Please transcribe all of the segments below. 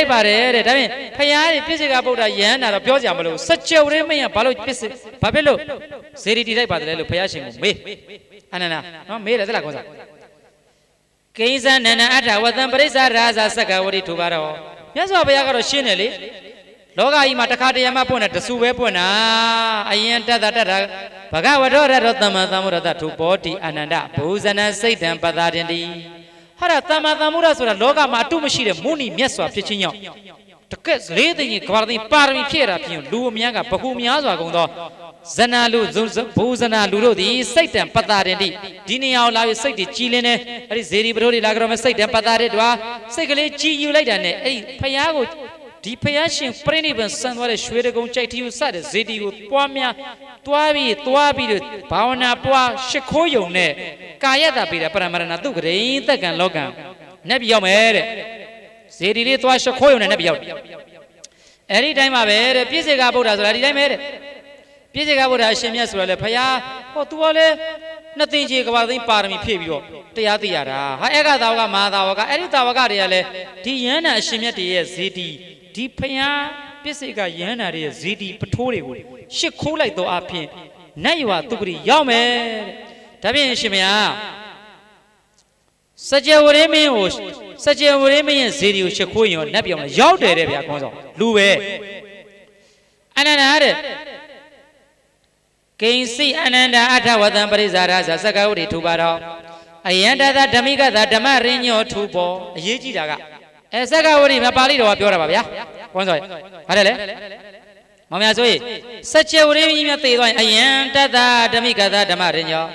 လိုက်ပါတယ်တဲ့ဒါပြင်ဖယားတွေပြစ္ဆေကဗုဒ္ဓယဟန်တာတော့ပြောကြမလို့စကြဝဠာမင်းကဘာလို့ပြစ္ဆေဘာဖြစ်လို့ဇေရီတီလိုက်ပါတယ်လဲလို့ဖယားရှင်ကိုမေးအနန္ဒနော်မေးတယ်သလားကောစားကိဉ္စနန္ဒအထဝတံပရိစ္ဆရာဇာစက္ကဝတိထူပါတော့မြတ်စွာဘုရားကတော့ရှင်းတယ်လေလောကကြီးမှာတစ်ခါတရံမှပွင့်တယ်တဆူပဲပွင့်တာအရင်တတ်တာတတ်တာဘဂဝတောရတောသမ္မာသမ္ဗုဒ္ဓထုဘောတိအနန္ဒဘူဇနစိတ်တံပတာတင်တိ ဟာရသမ္မာသမ္ဗုဒ္ဓဆိုတာလောကမှာအတုမရှိတဲ့မုဏိမြတ်စွာဖြစ်ခြင်းကြောင့်တကက်လေးသိရင်ကဘာသိပါရမီဖြည့်တာဖြစ်ရင်လူအများကဘခုများစွာကုန်သောဇနာလူဘူဇနာလူတို့သည်စိတ်တံပတာတင်တိဒီနေရာကိုလာပြီးစိတ်တွေကြည်လင်းနေအဲ့ဒီဇေဒီပရိုတွေလာကြတော့မဲ့စိတ်တံပတာတဲ့တွာစိတ်ကလေးကြည်ယူလိုက်တာနဲ့အဲ့ဒီဖယားကို ဒီဖယားရှင်ပြိဋိဘံဆန်သွားတဲ့ရွှေတကုံကြိုက်တီကိုစတဲ့ဇေဒီကိုပွားများတွားပြီးတွားပြီးတော့ဘာဝနာပွားရှ िख ိုးယုံနဲ့ကာယတာပေတာပရမရဏသူကရိတက်ကံလောကံနတ်ပြည်ရောက်မယ်တဲ့ဇေဒီလေးတွားရှ िख ိုးယုံနဲ့နတ်ပြည်ရောက်တယ်အဲ့ဒီတိုင်းမှာပဲတဲ့ပြည့်စေကဗုဒ္ဓဆိုတာဒီတိုင်းပဲတဲ့ပြည့်စေကဗုဒ္ဓအရှင်မြတ်ဆိုတာလေဖယားဟော तू ကလေနှစ်သိန်းကြီးကဘာသိန်းပါရမီဖြည့်ပြီးတော့တရားသိရတာဟာအဲ့ကသာဝကမဟာသာဝကအဲ့ဒီသာဝကတွေကလည်းဒီယန္တာအရှင်မြတ်တွေရဲ့ဇေတီ ဒီဖယားပစ္စေကယန္တာတွေရဲ့ဇေတီပထိုးတွေကိုရှစ်ခိုးလိုက်တော့အဖြစ်နတ်ရွာသူပရိရောက်မယ်တဲ့ဒါဖြင့်အရှင်မယားစကြဝဠာမင်းကိုစကြဝဠာမင်းရဲ့ဇေတီကိုရှစ်ခိုးရင်ရောနတ်ပြောင်းလဲရောက်တယ်တဲ့ဗျာခေါင်းဆောင်လူပဲအနန္ဒာတဲ့ကိဉ္စီအနန္ဒာအထဝတံပရိဇာရဇစကဝတိထူပါတော့အယံတသဓမ္မိကသာဓမ္မရင်းညောထူပေါ်အရေးကြီးတာက အဲစကဝတိမပါဠိတော်ကပြောတာပါဗျာခေါင်းဆောင်ဟာတယ်လေမောင်များဆိုရင်စကြဝဠာမင်းကြီးများသေသွားရင်အယံတသဓမ္မိကသာဓမ္မရင်းညော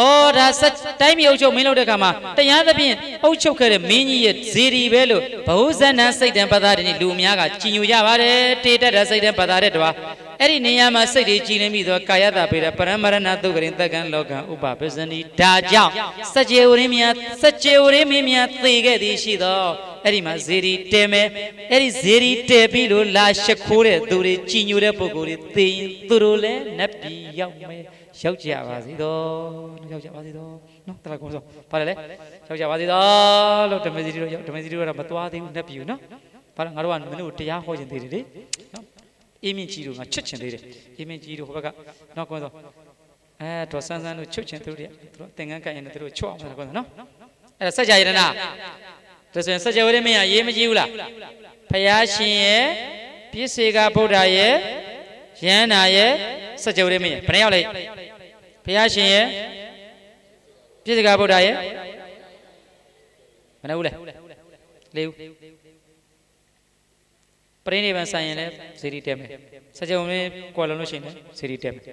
ဩဒါစတိုင်းမြေအုပ်ချုပ်မင်းလုပ်တဲ့ခါမှာတရားသဖြင့်အုပ်ချုပ်ခဲ့တဲ့မင်းကြီးရဲ့ဇေဒီပဲလို့ဘဟုဇဏစိတ်တံပသာတည်းလူအများကကြည်ညိုကြပါတယ်တေတတ်တဲ့စိတ်တံပသာတဲ့တွာ အဲ့ဒီနေရာမှာစိတ်တွေကြည်လင်းပြီးတော့ကာယတာပေတဲ့ပရမရဏသုကရင်တက္ကံလောကံဥပပစ္စန္ဒီဒါကြောင့်စကြဝဠာမြတ်စကြဝဠာမင်းများသေခဲ့သည်ရှိသောအဲ့ဒီမှာဇေဒီတဲမယ်အဲ့ဒီဇေဒီတဲပြီးလို့လာရှ िख ိုးတဲ့သူတွေကြည်ညိုတဲ့ပုဂ္ဂိုလ်တွေသေရင်သူတို့လည်းနတ်ပြည်ရောက်မယ်ရောက်ကြပါစေတော့ရောက်ကြပါစေတော့နော်တလားကုန်းစောဘာလဲလဲရောက်ကြပါစေတော့လို့ဓမ္မစီတို့ရောက်ဓမ္မစီတို့ကတော့မသွားသေးဘူးနတ်ပြည်ကိုနော်ဘာလဲငါတို့ကမင်းတို့တရားဟောခြင်းသေးတယ်လေနော် အေးမြင့်ကြီးတို့ငါချွတ်ချင်သေးတယ်အေးမြင့်ကြီးတို့ဟိုဘက်ကနော်ကုန်းစောအဲတော့ဆန်းဆန်းတို့ချွတ်ချင်သူတို့တွေကသူတို့သင်္ကန်းကပ်ရင်သူတို့ချွတ်အောင်လားကုန်းစောနော်အဲ့ဒါစัจ जा ယရဏဒါဆိုရင်စัจ जा ဝရမင်းကရေးမကြည့်ဘူးလားဖယားရှင်ရဲ့ပြည့်စေကဗုဒ္ဓရဲ့ယန္နာရဲ့စัจ जा ဝရမင်းရဲ့ဘယ်နှယောက်လဲဘုရားရှင်ရဲ့ပြည့်စကားဗုဒ္ဓရဲ့မနှဘူးလဲလေးဦးပ ရိနိဗ္ဗာန်ဆိုင်ရင်လည်းဇီရီတက်မယ်စัจ java လေးကွာလုံးလို့ရှိရင်လည်းဇီရီတက်မယ်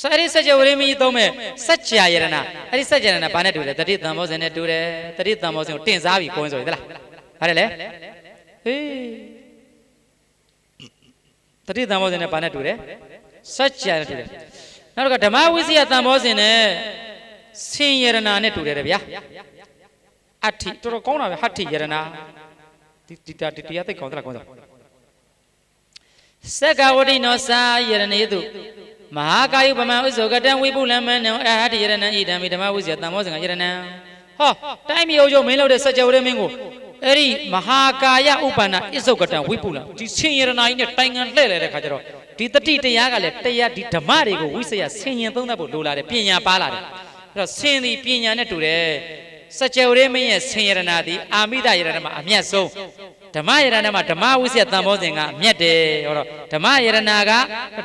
ဆိုအဲ့ဒီစัจ java လေးမီးသုံးမယ်စัจ java ယရဏအဲ့ဒီစัจ java ယရဏဘာနဲ့တူလဲတတိတန်ဘောဇင်နဲ့တူတယ်တတိတန်ဘောဇင်ကိုတင်စားပြီးကိုင်းဆိုရသလားဟုတ်တယ်လေဟေးတတိတန်ဘောဇင်နဲ့ဘာနဲ့တူတယ်စัจ java နဲ့တူတယ်နောက်တစ်ခါဓမ္မဝိစီယတန်ဘောဇင်နဲ့စင်ယရဏနဲ့တူတယ်ဗျာအဋ္ဌိတော်တော်ကောင်းတာပဲဟဋ္ဌိယရဏဒီတာဒီတရားသိကောင်းသလားကောင်းသလား သက္ကဝတိနောစာယရဏေတုမဟာကာယုပမံဥစ္စောကတံဝိပုလမ္မနံအဟတိယရဏံဣဒံမိဓမ္မဝိစီယတန်ဘောဇင်ကယရဏံဟောတိုင်းမြေအုပ်ချုပ်မင်းလုပ်တဲ့စัจ java ရဲမင်းကိုအဲ့ဒီမဟာကာယဥပ္ပန္နဣစ္ဆုကတံဝိပုလံဒီဆင်ယရနာကြီးနဲ့တိုင်ငံလှဲ့လဲတဲ့ခါကျတော့ဒီတတိတရားကလည်းတရားဒီဓမ္မတွေကိုဝိစယဆင်ញင်သုံးသပ်ဖို့လိုလာတယ်ပညာပါလာတယ်အဲ့တော့ဆင်သည်ပညာနဲ့တူတယ်စကြဝဠာမင်းရဲ့ဆင်ယရနာသည်အာမိဒယရဏမှာအမျက်ဆုံး ဓမ္မယရဏမှာဓမ္မဝိစယတန်ဘောဇင်ကအမျက်တယ်ဟောတော့ဓမ္မယရဏက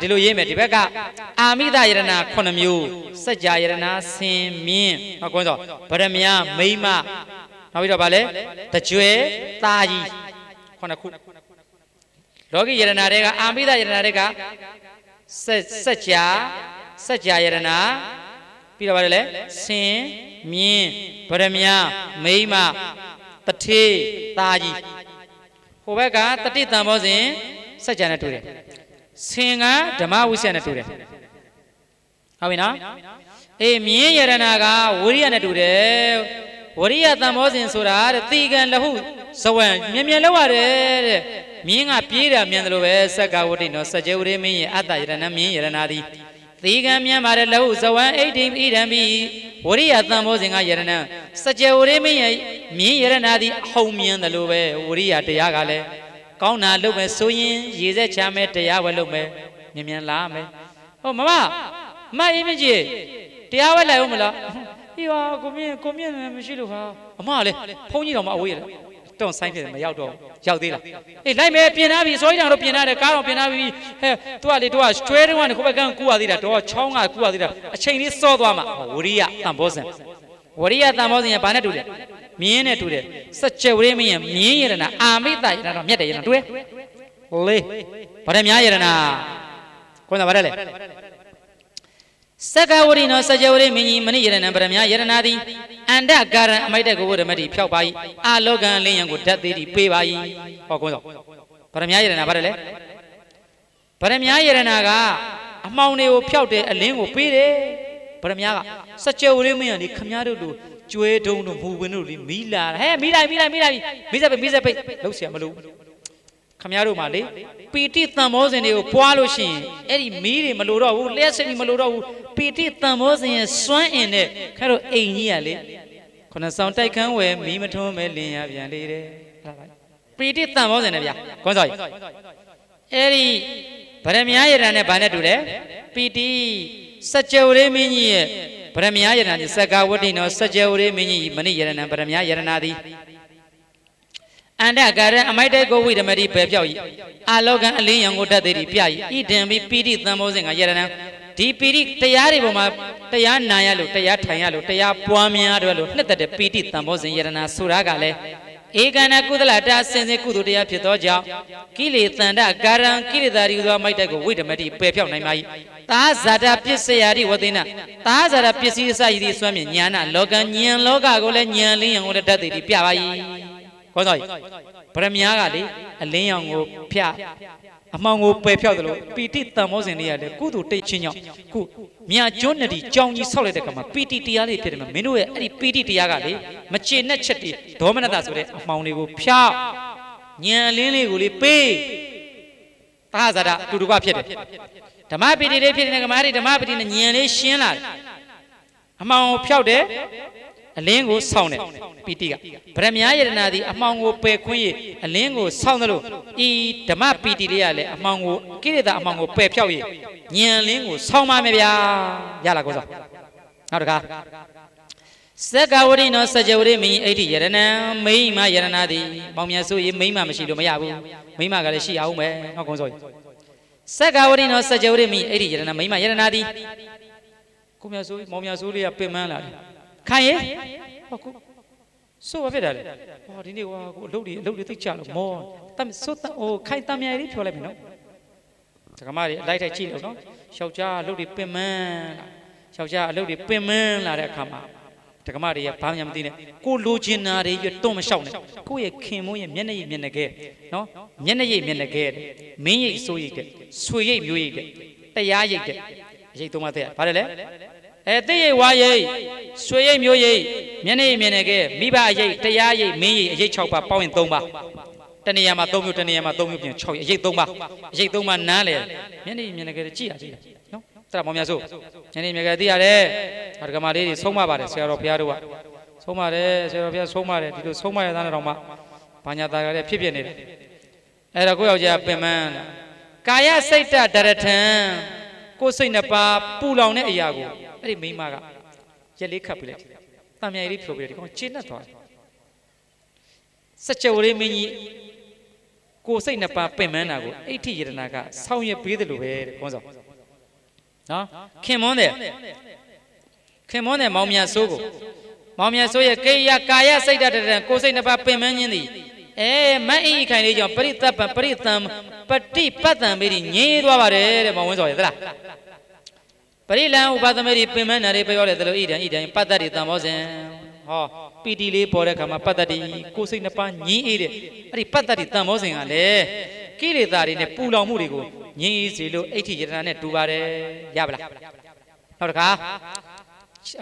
ဒီလိုရေးမယ်ဒီဘက်ကအာမိဒယရဏ9မျိုးစကြယရဏဆင်မြင့်ဟောကွန်းစောဗရမယမိမနောက်ပြီးတော့ဗာလဲတကြွယ်သားကြီးခုနှစ်ခုလောကီယရဏတွေကအာမိဒယရဏတွေကစက်စက်ကြာစက်ကြာယရဏပြီးတော့ဗါတယ်လေဆင်မြင်းဗရမယမိမတထေးသားကြီး ဟိုဘက်ကတတိတံဘောစဉ်စက်ကြာနဲ့တူတယ်ဆင်ကဓမ္မဝိဆယနဲ့တူတယ်ဟုတ်ပြီနော်အေးမြင်းယရဏကဝိရိယနဲ့တူတယ်ဝရိယတံဘောစဉ်ဆိုတာတဲ့တီကံလဟုဇဝံမြင်မြင်လောက်ရတယ်တဲ့မြင်းကပြေးတာမြန်တယ်လို့ပဲစက္ကဝတိနော်စကြဝဠာမင်းရဲ့အတ္တယရဏမြင်းယရဏသည်သီကံမြန်ပါတယ်လဟုဇဝံအိဋ္ဌိဣဒံပိဝရိယတံဘောစဉ်ကယရဏစကြဝဠာမင်းရဲ့ မြင်းယရနာသည်အဟုံမြင်တယ်လို့ပဲဝရိယတရားကလည်းကောင်းတာလုပ်မယ်ဆိုရင်ရေစက်ချမယ်တရားဝဲလုပ်မယ်မြင်မြန်လာမယ်ဟောမမမအေးမကြီးတရားဝဲလိုက်ဦးမလားဟေးပါကိုမြင့်ကိုမြင့်မရှိလို့ဟာအမလည်းဖုန်းကြီးတော်မအဝေးရတွန့်ဆိုင်ဖြစ်တယ်မရောက်တော့ရောက်သေးလားအေးလိုက်မယ်ပြင်ထားပြီစောကြီးတောင်တော့ပြင်ထားတယ်ကားတော့ပြင်ထားပြီဟဲ့သူကလေသူကကျွဲတုံးကနေခိုးဘက်ကကူရသေးတာတော့ချောင်းကကူရသေးတာအချိန်လေးစောသွားမှာဝရိယတန်ဘောဇံဝရိယတန်ဘောဇံကဘာနဲ့တူလဲ မြင်းနဲ့တူတယ်စัจ java ရင်းမင်းမြင်းရတနာအာမိတရတနာတော့မြတ်တယ်ရတနာတွေ့လေဗရမများရတနာကိုယ်ကဗရလဲစက္ကဝရိနောစัจ java ရင်းမင်းကြီးမဏိယရဏံဗရမများယရနာသည်အန္တကာရံအမိုက်တဲ့ကိုဝရမတိဖြောက်ပါ၏အာလောကံလင်းယံကိုဓာတ်သေးသည်ပေးပါ၏ဟောကုန်းစောဗရမများယရနာဗရလဲဗရမများယရနာကအမှောင်တွေကိုဖြောက်တယ်အလင်းကိုပေးတယ် ဗရမများကစัจ java ရင်းမင်းကနေခမည်းတော်တို့ကျွဲတုံးတို့မူဝင်တို့လေမီးလာဟဲ့မီးလိုက်မီးလိုက်မီးလိုက်မီးစက်ပိတ်မီးစက်ပိတ်လုံးเสียမလို့ခမည်းတော်မှာလေပီတိတန်မောစဉ်တွေကိုပွားလို့ရှိရင်အဲ့ဒီမီးတွေမလို့တော့ဘူးလျှက်စင်မလို့တော့ဘူးပီတိတန်မောစဉ်ရဲ့စွမ်းအင်နဲ့ခါတော့အိမ်ကြီးကလေခုနဆောင်တိုက်ခန်းဝယ်မီးမထွန်းမဲလင်ရပြန်လေတဲ့ပီတိတန်မောစဉ်နဲ့ဗျာကွန်းစောကြီးအဲ့ဒီဗရမ ्या ရတန်နဲ့ဗာနဲ့တူတယ်ပီတိ စัจ java လေးမင်းကြီးရဲ့ပရမယယရဏတိစက္ကဝတ္တိနောစัจ java ရေမင်းကြီးမဏိယရဏံပရမယယရဏသည်အန္တကာရအမိုက်တဲ့ကိုဝိဓမတိပဲပြောက်ဤအာလောကံအလင်းရောင်ကိုတတ်သေးသည်ပြဤဣဒံပိပိဋိသံမောစဉ်ကယရဏံဒီပိဋိတရားတွေပေါ်မှာတရားနာရလို့တရားထိုင်ရလို့တရားပွားများတယ်လို့နှစ်သက်တဲ့ပိဋိသံမောစဉ်ယရဏဆိုတာကလည်းဧကနာကုသလတာစင်စင်ကုသိုလ်တရားဖြစ်သောကြောင့်ကိလေသန္တကာရံကိလေသာရီသောမိုက်တဲ့ကိုဝိဓမတိပယ်ဖြောက်နိုင်ပါ၏ သာဇာတာပစ္စယရိဝသေနသာဇာတာပစ္စည်းအစရည်သည်စွမ်းမြင်ညာနာလောကဉာဏ်လောကကိုလည်းဉာဏ်လင်းရောင်ကိုလည်းတတ်သိသည်ပြပါ၏ခေါ်စောဗရမ ्या ကလေအလင်းရောင်ကိုဖြအမှောင်ကိုပယ်ဖြောက်တယ်လို့ပီတိတန်မောစဉ်လေးရလေကုသိုလ်တိတ်ချင်းကြောင့်ခုမြာကျွန်းနဒီကြောင်ကြီးဆောက်လိုက်တဲ့ခါမှာပီတိတရားလေးဖြစ်တယ်မှာမင်းတို့ရဲ့အဲ့ဒီပီတိတရားကလေမကျေနပ်ချက်တွေဒေါမနတဆိုတဲ့အမှောင်တွေကိုဖြောက်ဉာဏ်လင်းလေးကိုလေပေးသာဇာတာအတူတူကဖြစ်တယ် ဓမ္မပီတိလေးဖြစ်နေတဲ့ကမာရီဓမ္မပီတိနဲ့ဉာဏ်လေးရှင်းလာတယ်အမှောင်ကိုဖြောက်တယ်အလင်းကိုဆောင်းတယ်ပီတိကဗရမ ्या ယရနာသည်အမှောင်ကိုပယ်ခွင်း၍အလင်းကိုဆောင်းတယ်လို့ဤဓမ္မပီတိလေးကလည်းအမှောင်ကိုကိရိတာအမှောင်ကိုပယ်ဖြောက်၍ဉာဏ်လင်းကိုဆောင်းပါမယ်ဗျာရလားကိုစောနောက်တကားစက္ကဝရိနောစัจ java ရိမိအိဋ္ဌိယရဏံမိမယရဏသည်ပေါင်မြတ်ဆိုရေးမိမမရှိလို့မရဘူးမိမကလည်းရှိအောင်ပဲနောက်ကုန်းစော စက္ကဝရိနောစัจ java ရိမိအိဋ္ဌိယရဏမိမယရဏသည်ကိုမြတ်ဆိုမောင်မြတ်ဆိုလေးကပင်မလာတယ်ခိုင်ရေဟောကိုဆိုဘာဖြစ်တာလဲဟောဒီနေ့ဟောကိုအလုပ်တွေအလုပ်တွေသိချလို့မောတမ်ဆိုတဟိုခိုင်တမ်မြိုင်လေးဖြောလိုက်မယ်နော်ဒကမတွေအလိုက်ထိုက်ကြည့်လို့နော်ယောက်ျားအလုပ်တွေပင်မလာယောက်ျားအလုပ်တွေပင်မလာတဲ့အခါမှာ ဒကမတွေကဘာမှမသိနဲ့ကိုလိုချင်တာတွေရွတ်တွန့်မလျှောက်နဲ့ကိုယ့်ရဲ့ခင်မွန်းရဲ့မျက်နှာရည်မျက်နှာကဲနော်မျက်နှာရည်မျက်နှာကဲမင်းရိပ်ဆိုးရိပ်တဲ့ဆွေရိပ်မျိုးရိပ်တဲ့တရားရိပ်တဲ့ရိပ်သုံးပါးတဲ့ဘာလဲလဲအဲသိရိပ်ဝါရိပ်ဆွေရိပ်မျိုးရိပ်မျက်နှာရိပ်မျက်နှာကဲမိဘရိပ်တရားရိပ်မင်းရိပ်အရိပ်6ပါးပေါင်းရင်3ပါးတနေရာမှာ3မျိုးတနေရာမှာ3မျိုးပြင်6ရိပ်အရိပ်3ပါးအရိပ်3ပါးနားလေမျက်နှာရိပ်မျက်နှာကဲကြည့်ရကြည့်ရ နော်တရမောင်များစို့ညနေမြကသိရတယ်အဒကမာလေးတွေဆုံးမပါတယ်ဆရာတော်ဘုရားတို့ကဆုံးမတယ်ဆရာတော်ဘုရားဆုံးမတယ်ဒီလိုဆုံးမရတဲ့တော့မှဘာညာတာကလည်းဖြစ်ဖြစ်နေတယ်အဲ့တော့ကိုယောက်ျားပင်မန်းကာယစိတ်တဒရထံကိုယ်စိတ်နှစ်ပါးပူလောင်တဲ့အရာကိုအဲ့ဒီမိမကရက်လေးခတ်ပြလိုက်တံမြိုင်လေးဖြိုပြတယ်ဒီကောင်ကျဉ်တ်သွားတယ်စကြဝဠာမင်းကြီးကိုယ်စိတ်နှစ်ပါးပင်မန်းတာကိုအဋ္ဌိယရနာကဆောင်းရပေးတယ်လို့ပဲတဲ့ခေါင်းဆောင် နော်ခင်မွန်းတယ်ခင်မွန်းတယ်မောင်မြတ်ဆိုးကိုမောင်မြတ်ဆိုးရဲ့ကေယကာယစိတ်တတရံကိုယ်စိတ်နှစ်ပါးပင်မန်းခြင်းသည်အဲမတ်ဤခိုင်လေးကြောင့်ပရိသပ္ပပရိသံပတိပတ္တံမေဒီငြင်းသွားပါတယ်တဲ့မောင်ဝင်းစော်ရဲ့သလားပရိလံဥပသမရိပင်မနာတွေပြောတယ်သလိုဣဒံဣဒံပတ္တတိတံဘောဇင်ဟောပီတိလေးပေါ်တဲ့ခါမှာပတ္တတိကိုယ်စိတ်နှစ်ပါးငြင်းအေးတဲ့အဲ့ဒီပတ္တတိတံဘောဇင်ကလည်း ကိလေသာတွေနဲ့ပူလောင်မှုတွေကိုငြင်းအေးစေလို့အဋ္ဌိယတနာနဲ့တူပါတယ်ရပါလားနောက်တစ်ခါ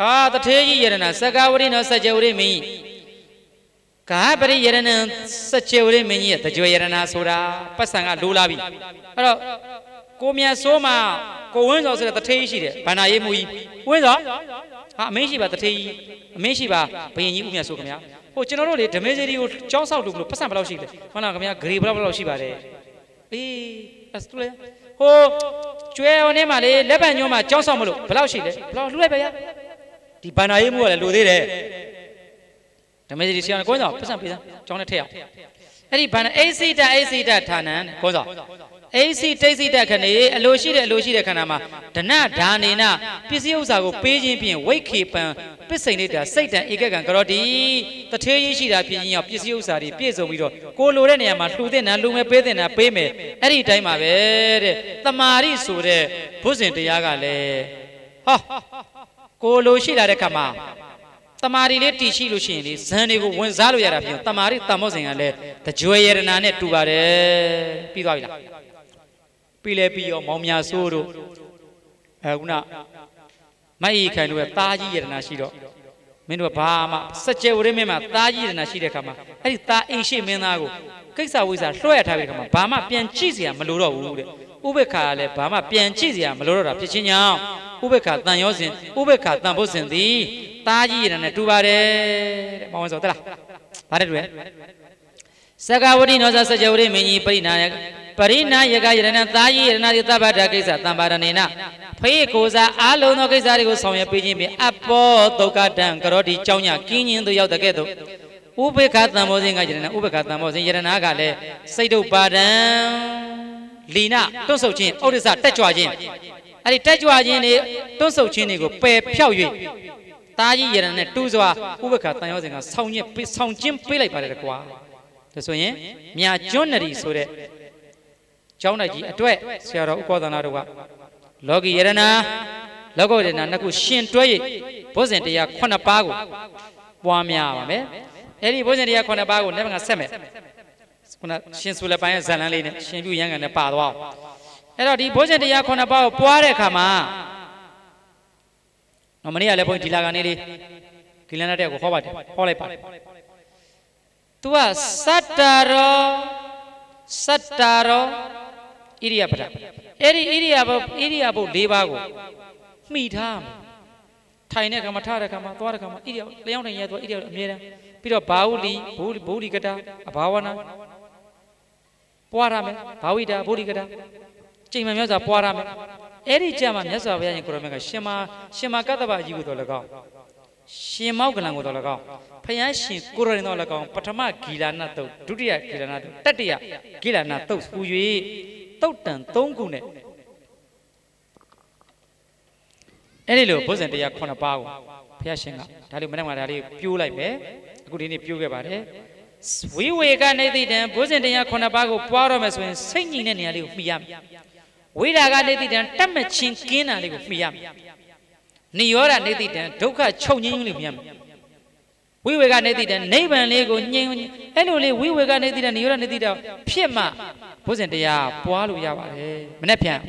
အာတထေကြီးယရဏစကဝရိနောစัจ java ရိမင်းကာပရိယရဏံစัจ java ရိမင်းကြီးရဲ့တကြွယရဏဆိုတာပတ်စံကလိုလာပြီအဲ့တော့ကိုမြတ်ဆိုးမှာကိုဝင်းစောဆိုတဲ့တထေးရှိတယ်ဗန္နာရေးမူကြီးဝင်းစောဟာအမင်းရှိပါတထေးကြီးအမင်းရှိပါဘယင်ကြီးဦးမြတ်ဆိုခင်ဗျာဟိုကျွန်တော်တို့လေဓမေစေဒီကိုကြောင်းဆောက်လို့မလို့ပတ်စံဘယ်လောက်ရှိလဲမှန်လားခင်ဗျာဂရီဘယ်လောက်ဘယ်လောက်ရှိပါတယ် အေးအဲ့တူလေဟိုကျွဲဟိုနေ့မှလေလက်ပံညွှန်းမှာကြောင်းဆောက်မလို့ဘယ်လောက်ရှိလဲဘယ်လောက်လှူလိုက်ပဲရဒီဘန္နာရေးမှုကလည်းလိုသေးတယ်ဓမေစေဒီဆရာကိုကြောင်းပတ်စံပေးစမ်းကြောင်းနဲ့ထည့်အောင်အဲ့ဒီဘန္နာအေစီတာအေစီတာဌာနံကိုကြောင်း အိစီတိတ်စိတခဏေအလိုရှိတဲ့အလိုရှိတဲ့ခန္ဓာမှာဒနဒါနေနပစ္စည်းဥစ္စာကိုပေးခြင်းဖြင့်ဝိတ်ခေပံပစ္စိန်နေတာစိတ်တံဧကကံကရောတိတထေးကြီးရှိတာဖြစ်ရင်ရောပစ္စည်းဥစ္စာတွေပြည့်စုံပြီးတော့ကိုလိုတဲ့နေရာမှာလှူတဲ့နာလှူမဲ့ပေးတဲ့နာပေးမယ်အဲ့ဒီတိုင်းပါပဲတဲ့တမာရိဆိုတဲ့ဘုဇင်တရားကလည်းဟာကိုလိုရှိလာတဲ့ခါမှာတမာရီလေးတီရှိလို့ရှိရင်လေဇန်တွေကိုဝင်စားလို့ရတာဖြစ်တမာရီတမောဇင်ကလည်းတကြွယ်ရတနာနဲ့တူပါတယ်ပြီးသွားပြီလား ပြည်လဲပြီးရောမောင်မြဆိုးတို့အဲခုနမိုက်ဤခိုင်တို့ရဲ့တာကြီးယတနာရှိတော့မင်းတို့ဘာမှစကြဝဠာမင်းမှာတာကြီးယတနာရှိတဲ့ခါမှာအဲ့ဒီတာအိမ်ရှိမင်းသားကိုကိစ္စဝိစ္စလွှဲရထားပြီးခါမှာဘာမှပြန်ကြည့်စရာမလိုတော့ဘူးတဲ့ဥပ္ပခါကလည်းဘာမှပြန်ကြည့်စရာမလိုတော့တာဖြစ်ချင်းကြောင့်ဥပ္ပခါတန်ရောစဉ်ဥပ္ပခါတန်ဖို့စဉ်သည်တာကြီးရနဲ့တူပါတယ်တဲ့မောင်ဆိုတလားဗါတဲ့တွေ့စကဝတိနောဇာစကြဝဠာမင်းကြီးပြိနာရဲ့ ပရိနာယကယရဏသာယိယရဏတိသဗ္ဗတာကိစ္စတံပါရဏေနဖေးကိုစားအာလုံးသောကိစ္စတွေကိုဆောင်ရွက်ပေးခြင်းဖြင့်အဘောဒုက္ခတံကရောတိကြောင်းညကင်းခြင်းသို့ရောက်တဲ့ကဲ့သို့ဥပေက္ခတံမောစဉ်ကယရဏဥပေက္ခတံမောစဉ်ယရဏကလည်းစိတ်တုပ်ပါဒံလီနာတွန့်ဆုတ်ခြင်းဩဒိစ္စတက်ကြွခြင်းအဲ့ဒီတက်ကြွခြင်းတွေတွန့်ဆုတ်ခြင်းတွေကိုပယ်ဖြောက်၍တာကြီးယရဏနဲ့တူစွာဥပေက္ခတံရောစဉ်ကဆောင်းညက်ဆောင်းခြင်းပေးလိုက်ပါတယ်ကွာဒါဆိုရင်မြာကျွန်းနရီဆိုတဲ့ ကျောင်းတိုက်ကြီးအတွက်ဆရာတော်ဥပဒနာတို့ကလောကီယရဏလောကုတ္တနာနှစ်ခုရှင်တွဲ၍ဘုဇင်တရား9ပါးကိုပွားများပါမယ်အဲ့ဒီဘုဇင်တရား9ပါးကိုနေ့ကဆက်မယ်ခုနရှင်ဆူလက်ပိုင်းရဲ့ဇာလန်းလေးနဲ့ရှင်ပြုရန်ကန်နဲ့ပါသွားအောင်အဲ့တော့ဒီဘုဇင်တရား9ပါးကိုပွားတဲ့အခါမှာနော်မနေ့ကလည်းဘုန်းကြီးဒီလာကနေလေးဂိလန်တဲ့ကိုဟောပါတယ်ဟောလိုက်ပါတယ် तू ကစတ္တရောစတ္တရော ဣရိယပဒအဲ့ဒီဣရိယဘဣရိယဘုတ်၄ပါးကိုမှီထားမယ်ထိုင်တဲ့ခါမှာထားတဲ့ခါမှာသွားတဲ့ခါမှာဣရိယလျောင်းတိုင်းရဲသွားဣရိယအမြဲတမ်းပြီးတော့ဘာဝလီဘူဘူလီကတာအဘာဝနာပွားရမယ်ဘာဝိတာဘူလီကတာချိန်မှမြတ်စွာပွားရမယ်အဲ့ဒီကြမှာမြတ်စွာဘုရားရှင်ကိုရမေကရှင်မရှင်မကတ္တဗအကြီးကိုတော်၎င်းရှင်မောက်ကလံကိုတော်၎င်းဖယားရှင်ကိုရရင်တော်၎င်းပထမဂီလာနတုတ်ဒုတိယဂီလာနတုတ်တတိယဂီလာနတုတ်ဟူ၍ တုတ်တန်၃ခုနဲ့အဲ့ဒီလိုဘုဇင်တရား9ပါးကိုဘုရားရှင်ကဒါလေးမနေ့ကဒါလေးပြိုးလိုက်မယ်အခုဒီနေ့ပြိုးခဲ့ပါတယ်ဝိဝေကနေတိတံဘုဇင်တရား9ပါးကိုပွားတော့မယ်ဆိုရင်စိတ်ညင်တဲ့နေရာလေးကိုမှီရမယ်ဝိရာကနေတိတံတတ်မချင်းကင်းတာလေးကိုမှီရမယ်နိရောဓနေတိတံဒုက္ခချုပ်ငြိမ်းလေးကိုမှီရမယ် ဝိဝေကနေတိတံနိဗ္ဗာန်လေးကိုညင်အဲ့လိုလေးဝိဝေကနေတိတံနိရောဓနေတိတံဖြစ်မှဘုဇင်တရားပွားလို့ရပါတယ်မနေ့ပြန်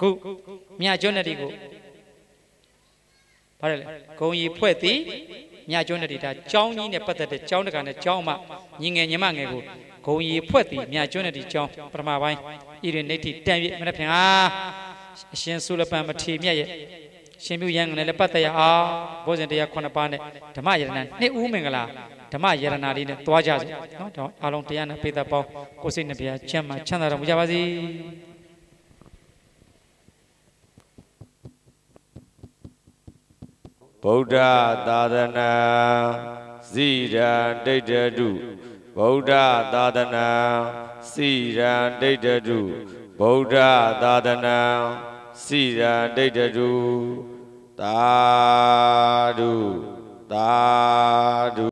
ခုမြတ်ကျွန်းတဲ့ဒီကိုဘာလဲဂုံရီဖွဲ့သည်မြကျွန်းတဲ့ဒါကြောင်းကြီးနဲ့ပတ်သက်တဲ့ကြောင်းတကာနဲ့ကြောင်းမှညီငယ်ညီမငယ်ကိုဂုံရီဖွဲ့သည်မြကျွန်းတဲ့ကြောင်းပထမပိုင်းဣရိနေတိတန်ပြည့်မနေ့ဖြန်ဟာအရှင်ဆုလပံမထေမြတ်ရဲ့ ရှင်ပြုရန်ကနေလည်းပတ်သက်ရအောင်ဘုဇင်တရား9ပါးနဲ့ဓမ္မယရဏနှစ်ဦးမင်္ဂလာဓမ္မယရဏလေးနဲ့တွားကြစေနော်တော့အားလုံးတရားနဲ့ပေသက်ပေါင်းကိုစိတ်နှပြချမ်းသာချမ်းသာတော်မူကြပါစေဗုဒ္ဓသာသနာဇိရန်ဒိဋ္ဌတုဗုဒ္ဓသာသနာစိရန်ဒိဋ္ဌတုဗုဒ္ဓသာသနာစိရန်ဒိဋ္ဌတု သာဓုသာဓု